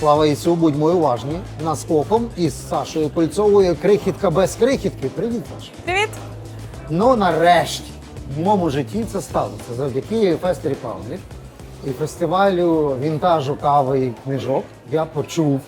Слава Ісу, будьмо уважні. Наскоком із Сашою Пильцовою крихітка без крихітки. Привіт, Саша. Привіт! Ну, нарешті, в моєму житті це сталося завдяки Фест Republic і фестивалю вінтажу кави і книжок. Я почув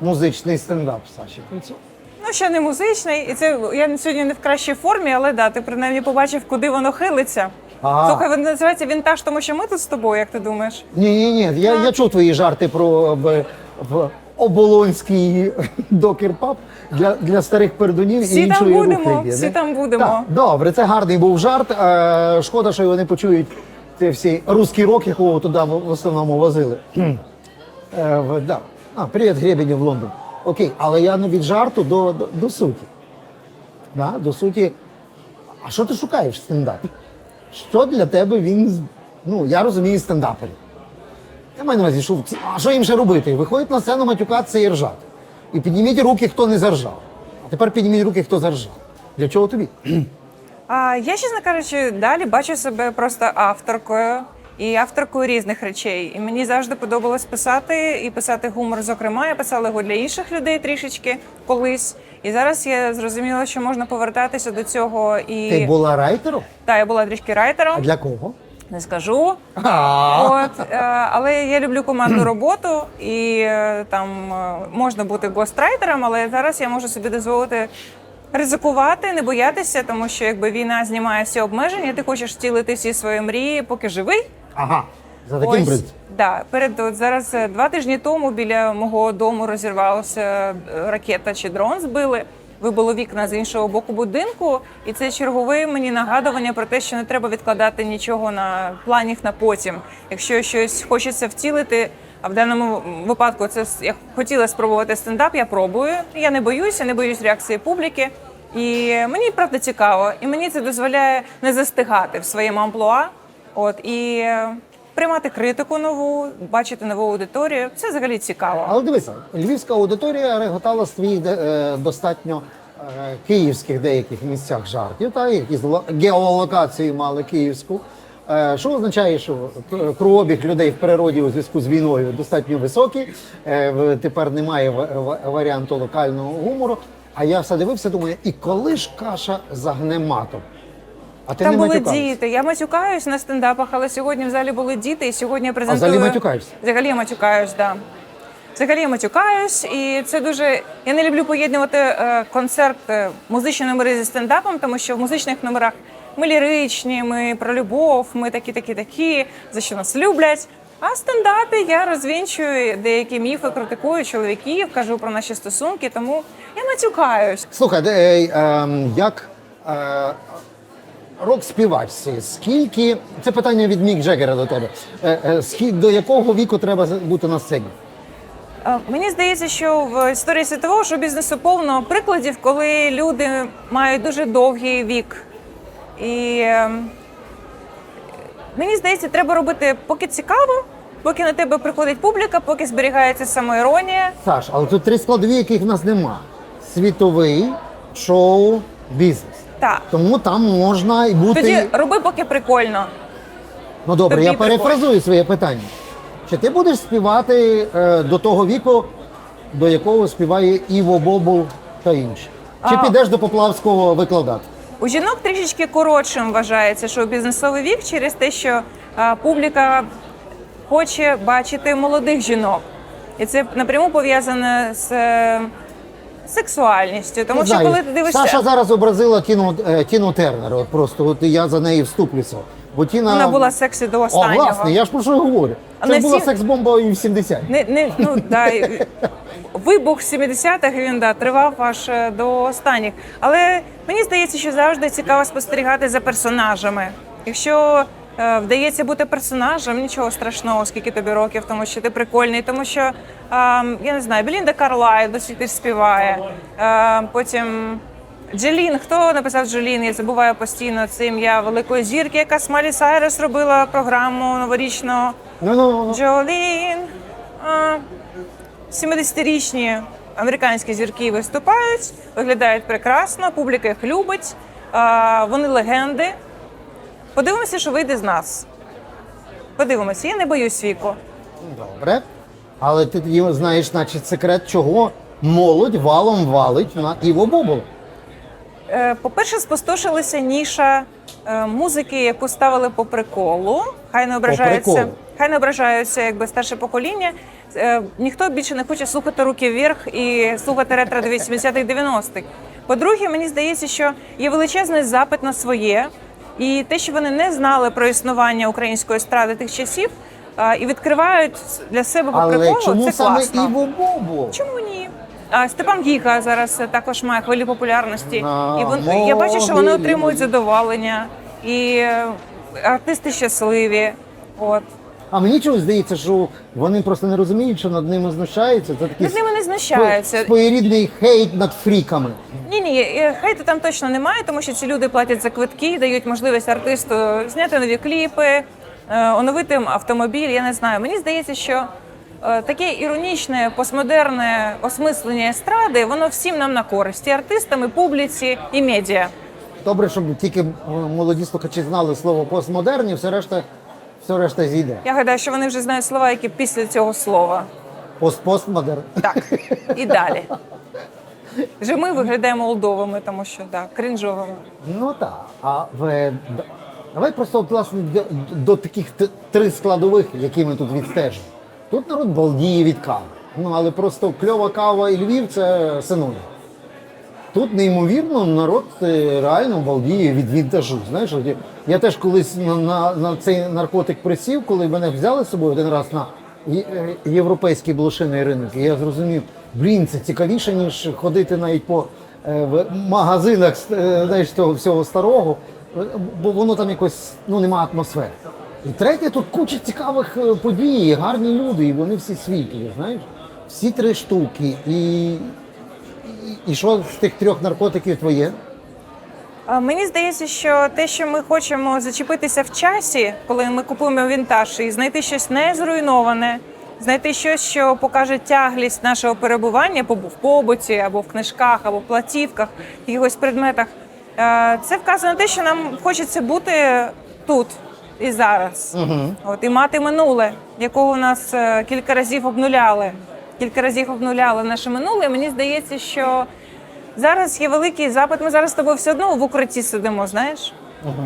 музичний стендап Саші Пильцової. Ну, ще не музичний, і це я сьогодні не в кращій формі, але да, ти принаймні побачив, куди воно хилиться. Ага. Слухай, він називається вінтаж, тому що ми тут з тобою, як ти думаєш? Ні, ні, ні. Я, я чув твої жарти про в, в оболонський докер-паб для, для старих пердунів Всі і там іншої будемо, рухи. всі там будемо. Так, добре, це гарний був жарт. Е, шкода, що його не почують ці всі русський рок, якого туди в в основному возили. Е, в, да. А, привіт, Гребенів в Лондон. Окей, але я не від жарту до, до, до суті. Да, до суті. А що ти шукаєш в стендапі? Що для тебе він. Ну, я розумію стендаперів. Я маю на увазі, що, а що їм ще робити? Виходять на сцену матюкатися і ржати. І підніміть руки, хто не заржав. А тепер підніміть руки, хто заржав. Для чого тобі? А я, чесно кажучи, далі бачу себе просто авторкою і авторкою різних речей. І мені завжди подобалось писати і писати гумор. Зокрема, я писала його для інших людей трішечки колись. І зараз я зрозуміла, що можна повертатися до цього. І Ти була райтером? та я була трішки А райтером, для кого? не скажу. От, е, але я люблю командну роботу, і е, там е, можна бути гострайтером, але зараз я можу собі дозволити ризикувати, не боятися, тому що якби війна знімає всі обмеження, ти хочеш втілити всі свої мрії, поки живий. Ага. За таким Ось, принципом. да, перед от зараз е, два тижні тому біля мого дому розірвалася е, ракета чи дрон збили. Вибило вікна з іншого боку будинку, і це чергове мені нагадування про те, що не треба відкладати нічого на планів на потім. Якщо щось хочеться втілити, а в даному випадку це с- я хотіла спробувати стендап, я пробую. Я не боюся, не боюсь реакції публіки. І мені правда цікаво, і мені це дозволяє не застигати в своєму амплуа. От і е, приймати критику нову, бачити нову аудиторію. Це взагалі цікаво. Але дивися, львівська аудиторія реготала де- е, достатньо е, київських деяких місцях жартів, та які з ло- мали київську. Е, Що означає, що е, людей в природі у зв'язку з війною достатньо високий. Тепер немає ва- ва- варіанту локального гумору. А я все дивився, думаю, і коли ж каша загне матом? А ти Там не були діти. Я матюкаюсь на стендапах, але сьогодні в залі були діти, і сьогодні я презентую. взагалі матюкаєшся? Взагалі я матюкаюсь, да. Взагалі я матюкаюсь, і це дуже. Я не люблю поєднувати е, концерт е, музичні номери зі стендапом, тому що в музичних номерах ми ліричні, ми про любов, ми такі, такі, такі, за що нас люблять. А в стендапі я розвінчую деякі міфи, критикую чоловіків, кажу про наші стосунки, тому я матюкаюсь. Слухай, де, е, ем, як е, рок-співачці, скільки. Це питання від Мік Джегера до тебе. Е, е, до якого віку треба бути на сцені? Мені здається, що в історії світового шоу-бізнесу повно прикладів, коли люди мають дуже довгий вік. І е, мені здається, треба робити поки цікаво, поки на тебе приходить публіка, поки зберігається самоіронія. Саш, але тут три складові, яких в нас нема: світовий шоу, бізнес. Так. Тому там можна і бути. Тоді роби поки прикольно. Ну добре, тобі я прикольно. перефразую своє питання. Чи ти будеш співати е, до того віку, до якого співає Іво Бобул та інші? Чи А. підеш до Поплавського викладати? У жінок трішечки коротшим вважається шоу-бізнесовий вік через те, що а, публіка хоче бачити молодих жінок. І це напряму пов'язане з е, сексуальністю. Тому Не що знаю, коли ти дивишся, Саша зараз образила Тіну, е, Тіну Тернер. От просто от я за неї вступлюся. Бо Тіна вона була сексі до О, останнього. власне, я ж про що говорю. Це на була всі- секс-бомба і в 70. Не, не, ну, да, і- вибух 70-х він да, тривав аж е, до останніх. Але мені здається, що завжди цікаво спостерігати за персонажами. Якщо вдається бути персонажем, нічого страшного, скільки тобі років, тому що ти прикольний, тому що е, я не знаю, Белінда Карлай до сих пір співає. Е, потім Джелін, хто написав Джелін? Я забуваю постійно це ім'я великої зірки, яка з Малі Сайрес робила програму новорічну. Ну, ну, ну. Джолін. А, 70-річні американські зірки виступають, виглядають прекрасно, публіка їх любить, вони легенди. Подивимося, що вийде з нас. Подивимося, я не боюсь віку. Добре. Але ти тоді знаєш, значить, секрет, чого молодь валом валить на Іво Бобол. Е, По-перше, спустошилася ніша е, музики, яку ставили по приколу. Хай не ображаються. приколу. Хай не ображаються, якби старше покоління. Е, Ніхто більше не хоче слухати руки вверх і слухати ретро 80-х 90-х. По-друге, мені здається, що є величезний запит на своє, і те, що вони не знали про існування української естради тих часів, і відкривають для себе по Але приколу, чому це саме класно. Іво Бобол? Чому ні? А Степан Гіга зараз е, також має хвилі популярності. А, і вон, я бачу, що вони отримують задоволення, і е, артисти щасливі. От А мені чогось здається, що вони просто не розуміють, що над ними знущаються. Це такий над ними не знущаються. своєрідний хейт над фріками. Ні, ні, е, хейту там точно немає, тому що ці люди платять за квитки, дають можливість артисту зняти нові кліпи, е, оновити автомобіль. Я не знаю. Мені здається, що е, таке іронічне, постмодерне осмислення естради, воно всім нам на користь і артистам, і публіці, і медіа. Добре, щоб тільки е, молоді слухачі знали слово постмодерн, і все решта, все решта зійде. Я гадаю, що вони вже знають слова, які після цього слова. Пост-постмодерн. Так, і далі. Вже ми виглядаємо олдовими, тому що так, крінжовими. Ну так. А в давай просто от, власне до, до таких три складових, які ми тут відстежимо. Тут народ балдіє від кави. Ну але просто кльова кава і Львів це синонім. Тут неймовірно народ е, реально балдіє від вінтажу. Знаєш, я- теж колись на, на, на цей наркотик присів, коли мене взяли з собою один раз на е, європейський блошиний ринок. І я зрозумів, блін, це цікавіше, ніж ходити навіть по е, в магазинах знаєш, того всього старого, бо воно там якось ну, нема атмосфери. І третє, тут куча цікавих подій, гарні люди, і вони всі світлі, знаєш. Всі три штуки. І, і, що з тих трьох наркотиків твоє? Мені здається, що те, що ми хочемо зачепитися в часі, коли ми купуємо вінтаж, і знайти щось не зруйноване, знайти щось, що покаже тяглість нашого перебування в побуті, або в книжках, або в платівках, в якихось предметах. е, Це вказує на те, що нам хочеться бути тут і зараз. От, і мати минуле, якого нас е, кілька разів обнуляли. Кілька разів обнуляли наше минуле. Мені здається, що Зараз є великий запит. Ми зараз з тобою все одно в укритті сидимо, знаєш.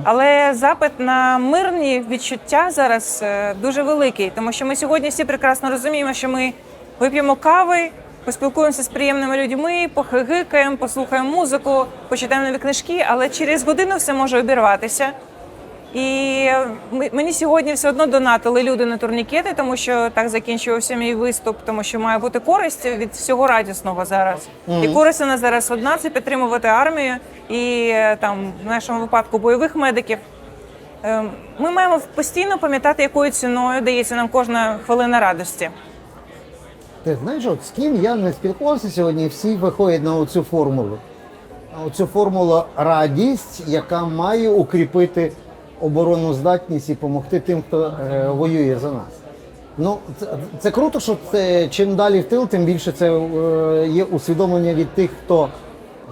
Але запит на мирні відчуття зараз е, дуже великий, тому що ми сьогодні всі прекрасно розуміємо, що ми вип'ємо кави, поспілкуємося з приємними людьми, похигикаємо, послухаємо музику, почитаємо нові книжки, але через годину все може обірватися. І мені сьогодні все одно донатили люди на турнікети, тому що так закінчувався мій виступ, тому що має бути користь від всього радісного зараз. І користь у нас зараз одна це підтримувати армію і е, там в нашому випадку бойових медиків. Е, Ми маємо постійно пам'ятати, якою ціною дається нам кожна хвилина радості. Ти знаєш, от з ким я не спілкувався сьогодні, всі виходять на оцю формулу. Оцю формулу радість, яка має укріпити оборонну здатність і допомогти тим, хто е, воює за нас. Ну, це, це круто, що це, чим далі в тил, тим більше це е, є усвідомлення від тих, хто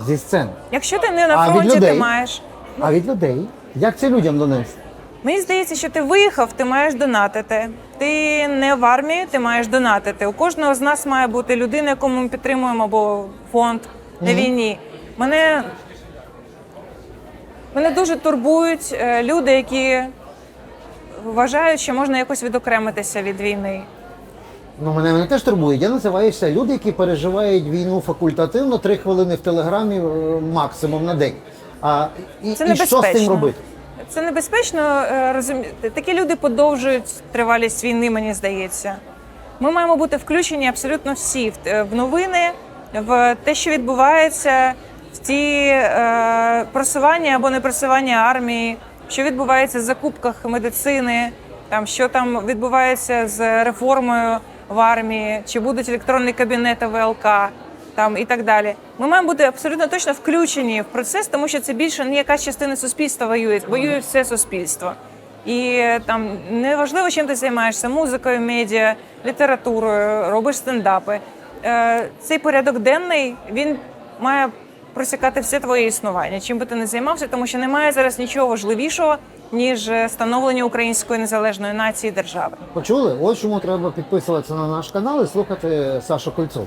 зі сцени. Якщо ти не на А від фронті, ти людей? маєш. А від людей, як це людям донести? Мені здається, що ти виїхав, ти маєш донатити. Ти не в армії, ти маєш донатити. У кожного з нас має бути людина, яку ми підтримуємо, або фонд на війні. Мене, мене дуже турбують е, люди, які вважають, що можна якось відокремитися від війни. Ну, мене, мене теж турбує. Я називаюся люди, які переживають війну факультативно, три хвилини в телеграмі е, максимум на день. А і, Це і що з цим робити? Це небезпечно е, розуміти. Такі люди подовжують тривалість війни, мені здається. Ми маємо бути включені абсолютно всі в новини, в те, що відбувається, в ті е, просування або не просування армії, що відбувається в закупках медицини, там що там відбувається з реформою в армії, чи будуть електронні кабінети ВЛК там і так далі. Ми маємо бути абсолютно точно включені в процес, тому що це більше не якась частина суспільства воює, воює все суспільство. І там неважливо, чим ти займаєшся музикою, медіа, літературою, робиш стендапи. Е, Цей порядок денний він має просікати все твоє існування, чим би ти не займався, тому що немає зараз нічого важливішого ніж е, становлення української незалежної нації держави. Почули? Ось чому треба підписуватися на наш канал і слухати Сашу Кольцову.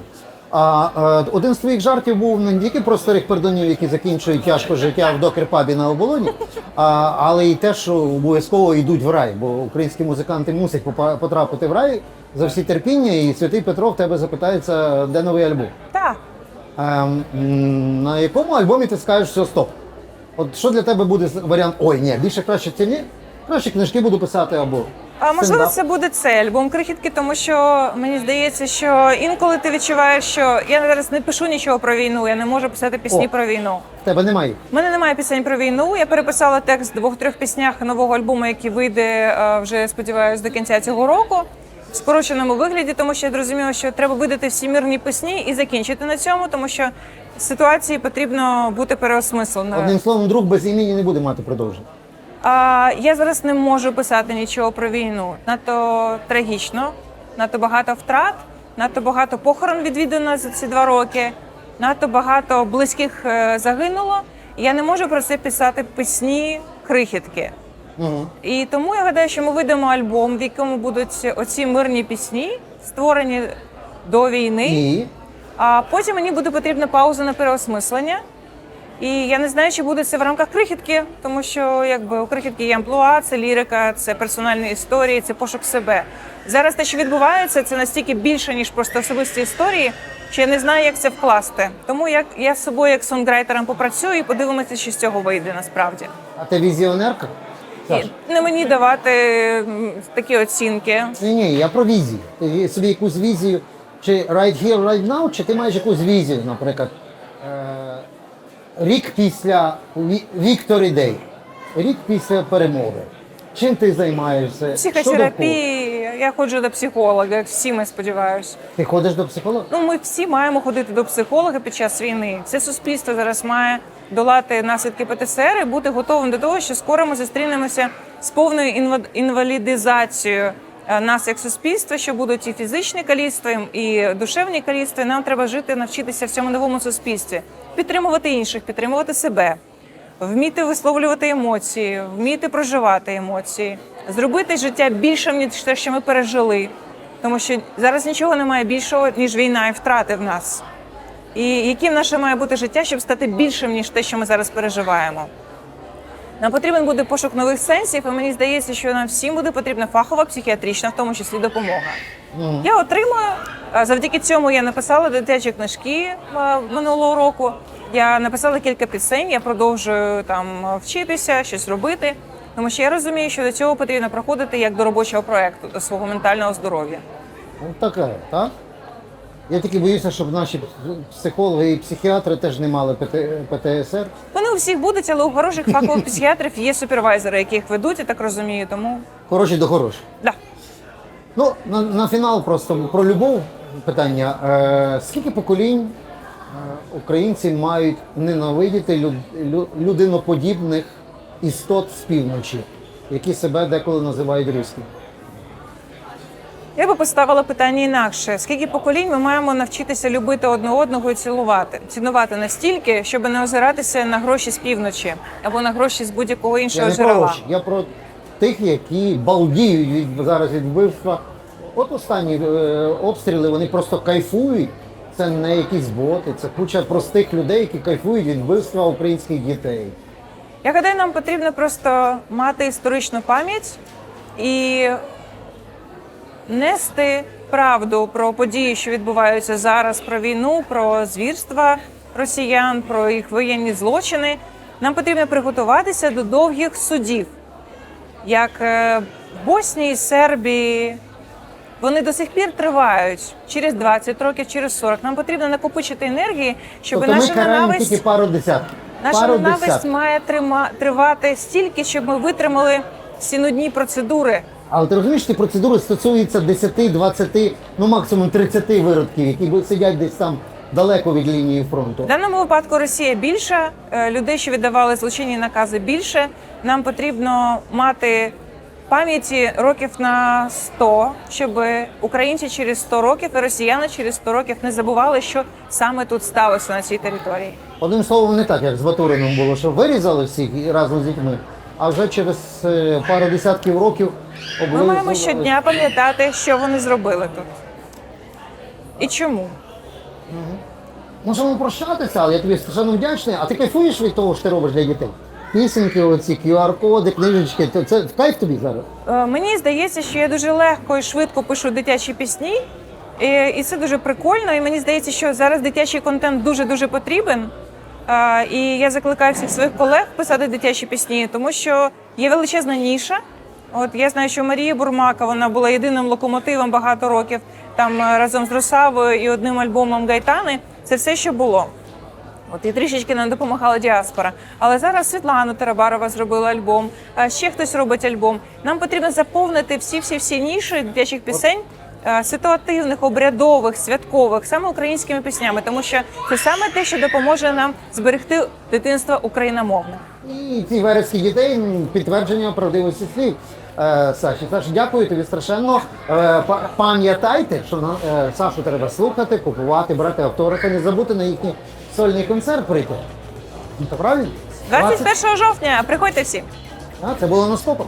А е, один з твоїх жартів був не тільки про старих пердонів, які закінчують тяжко життя в докер-пабі на оболоні, а, але й те, що обов'язково йдуть в рай, бо українські музиканти мусять потрапити в рай за всі терпіння, і святий Петро в тебе запитається, де новий альбом. Ем, на якому альбомі ти скажеш все стоп? От що для тебе буде варіант? Ой, ні, більше краще це ні. Краще книжки буду писати або. А можливо, це буде цей альбом крихітки, тому що мені здається, що інколи ти відчуваєш, що я зараз не пишу нічого про війну, я не можу писати пісні О. про війну. В тебе немає. У мене немає пісень про війну. Я переписала текст двох-трьох піснях нового альбому, який вийде е, вже сподіваюся до кінця цього року. В скороченому вигляді, тому що я зрозуміла, що треба видати всі мирні пісні і закінчити на цьому, тому що ситуації потрібно бути переосмисленою. Одним словом, друг без імені не буде мати продовження. А, я зараз не можу писати нічого про війну. Надто трагічно, надто багато втрат, надто багато похорон відвідано за ці два роки, надто багато близьких е, загинуло. Я не можу про це писати пісні крихітки. Угу. І тому я гадаю, що ми видамо альбом, в якому будуть оці мирні пісні, створені до війни. І А потім мені буде потрібна пауза на переосмислення. І я не знаю, чи буде це в рамках крихітки, тому що якби у крихітки є амплуа, це лірика, це персональні історії, це пошук себе. Зараз те, що відбувається, це настільки більше, ніж просто особисті історії, що я не знаю, як це вкласти. Тому як я з собою, як сонграйтером, попрацюю і подивимося, що з цього вийде насправді. а ти візіонерка? Саш? Не мені давати м, такі оцінки. Ні, ні, я про візію. Ти собі якусь візію, чи right here, right now, чи ти маєш якусь візію, наприклад, е- рік після Ві- Victory Day, рік після перемоги. Чим ти займаєшся? Що? Психотерапії. Я ходжу до психолога, як всі ми сподіваюся. Ти ходиш до психолога? Ну, ми всі маємо ходити до психолога під час війни. Це суспільство зараз має долати наслідки ПТСР і бути готовим до того, що скоро ми зустрінемося з повною інва- інвалідизацією е, нас як суспільства, що будуть і фізичні каліцтва, і душевні каліцтва. І Нам треба жити, навчитися в цьому новому суспільстві, підтримувати інших, підтримувати себе, вміти висловлювати емоції, вміти проживати емоції, зробити життя більшим ніж те, що ми пережили. Тому що зараз нічого немає більшого, ніж війна і втрати в нас. І яким наше має бути життя, щоб стати більшим, ніж те, що ми зараз переживаємо. Нам потрібен буде пошук нових сенсів, і мені здається, що нам всім буде потрібна фахова психіатрична, в тому числі допомога. Мгм. Я отримую. Завдяки цьому я написала дитячі книжки минулого року. Я написала кілька пісень, я продовжую там вчитися, щось робити. Тому що я розумію, що до цього потрібно проходити як до робочого проекту, до свого ментального здоров'я. Ну, така, так? Я тільки боюся, щоб наші психологи і психіатри теж не мали ПТ- ПТСР. Вони у всіх будуть, але у хороших фахових психіатрів є супервайзери, які їх ведуть, я так розумію. Тому Хороші до хороших. да. Ну, на, на фінал просто про любов питання. Е, скільки поколінь е, українці мають ненавидіти люд, лю, людиноподібних істот з півночі, які себе деколи називають руськими? Я би поставила питання інакше: скільки поколінь ми маємо навчитися любити одне одного і цілувати, цінувати настільки, щоб не озиратися на гроші з півночі або на гроші з будь-якого Я іншого про гроші, я про тих, які балдіють від, зараз від вбивства. От останні е, обстріли, вони просто кайфують. Це не якісь боти, це куча простих людей, які кайфують від вбивства українських дітей. Я гадаю, нам потрібно просто мати історичну пам'ять і нести правду про події, що відбуваються зараз, про війну, про звірства росіян, про їх воєнні злочини. Нам потрібно приготуватися до довгих судів, як е, в Боснії, Сербії. Вони до сих пір тривають через 20 років, через 40. Нам потрібно накопичити енергії, щоб тобто наша караємо ненависть тільки пару десятків. Наша пару ненависть десятків. має трима, тривати стільки, щоб ми витримали всі нудні процедури. Але ти розумієш, ці процедури стосуються 10, 20, ну максимум 30 виродків, які сидять десь там далеко від лінії фронту. В даному випадку Росія більша, е, людей, що віддавали злочинні накази, більше. Нам потрібно мати пам'яті років на 100, щоб українці через 100 років і росіяни через 100 років не забували, що саме тут сталося на цій території. Одним словом, не так, як з Батурином було, що вирізали всіх разом з дітьми. а вже через е, пару десятків років Ми маємо щодня пам'ятати, що вони зробили тут. І чому? Можемо прощатися, але я тобі страшенно вдячний. А ти кайфуєш від того, що ти робиш для дітей? Пісеньки, оці QR-коди, книжечки. Це, це в кайф тобі зараз? Е, Мені здається, що я дуже легко і швидко пишу дитячі пісні, і, і це дуже прикольно. І мені здається, що зараз дитячий контент дуже дуже потрібен. Е, І я закликаю всіх своїх колег писати дитячі пісні, тому що є величезна ніша. От я знаю, що Марія Бурмака вона була єдиним локомотивом багато років там е, разом з Росавою і одним альбомом Гайтани. Це все, що було. От і трішечки нам допомагала діаспора. Але зараз Світлана Тарабарова зробила альбом. а Ще хтось робить альбом. Нам потрібно заповнити всі всі всі ніші дитячих пісень. е, Ситуативних, обрядових, святкових, саме українськими піснями, тому що це саме те, що допоможе нам зберегти дитинство україномовне. І ці верескі дітей підтвердження правдивості слів. Е, Саші, Саш, дякую тобі страшенно. Е, па- Пам'ятайте, що Сашу треба слухати, купувати, брати автографи, не забути на їхній сольний концерт прийти. Ну, то правильно? 21 жовтня приходьте всі. А, це було на стопом.